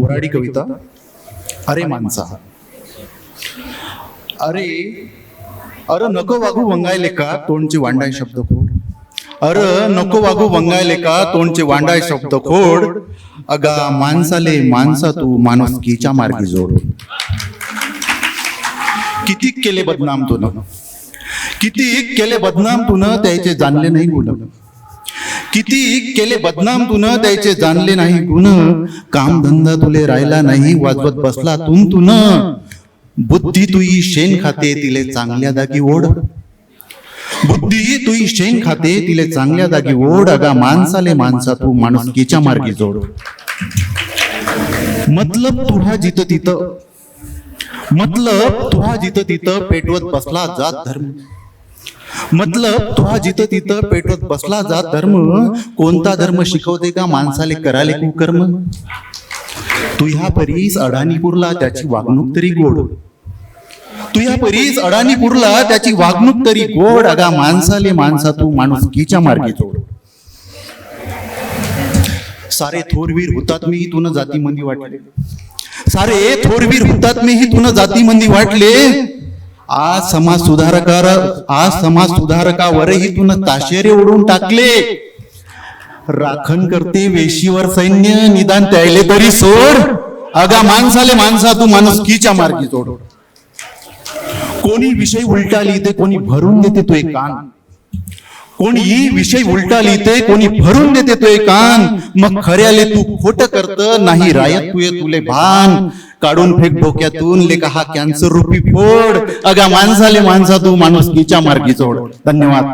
वराडी कविता अरे माणसा. अरे अरे नको वागू वंगायले का तोंडचे वांडाय शब्द खोड? अरे नको वागू वंगायले का तोंडचे वांडाय शब्द खोड? अगा माणसाले माणसा तू माणुसकीच्या मार्गी जोड किती केले बदनाम तुनं? किती केले बदनाम तुनं? त्याचे जाणले नाही गुण किती केले बदनाम तुन त्याचे जाणले नाही गुण. काम धंदा तुले राहिला नाही वाजवत बसला तुन तुन बुद्धी तुई शेण खाते तिले चांगल्या जागी ओढ. बुद्धी तुई शेण खाते तिले चांगल्या जागी ओढ. अगा माणसाले माणसा तू माणुसकीच्या मार्गी जोड. मतलब तुहा जित तिथं. मतलब तुहा जित तिथं पेटवत बसला जात धर्म. मतलब तुहा जिथं तिथं पेटवत बसला जात धर्म कोणता धर्म शिकवते का माणसाले कराले कुकर्म? तू ह्या परीस अडाणीपूरला त्याची वागणूक तरी गोड. तू ह्या परीस अडाणीपूरला त्याची वागणूक तरी गोड अगा माणसाले माणसा तू माणुसकीच्या मार्गी जोड. सारे थोरवीर हुतात्मे तुन जातीमंदी वाटले. सारे थोरवीर हुतात्मे ही तुन जातीमंदी वाटले. आज समाज सुधारकार आज समाज सुधारकावरही तुन ताशेरे ओढून टाकले. राखण करते वेशीवर सैन्य निदान त्याले तरी सोड. अगा माणसाले माणसा तू माणुसकीच्या मार्गी जोड. कोणी विषय उलटा लिहिते कोणी भरून देते तो एक कान. कोणी विषय उलटा लिहिते कोणी भरून देते तो एक कान. मग खऱ्याले तू खोट करत नाही रायत तुये तुले भान. काढून फेक डोक्यातून लेका हा कॅन्सर रूपी फोड. अगा माणसाले माणसा तू माणुसकीच्या मार्गी जोड. धन्यवाद.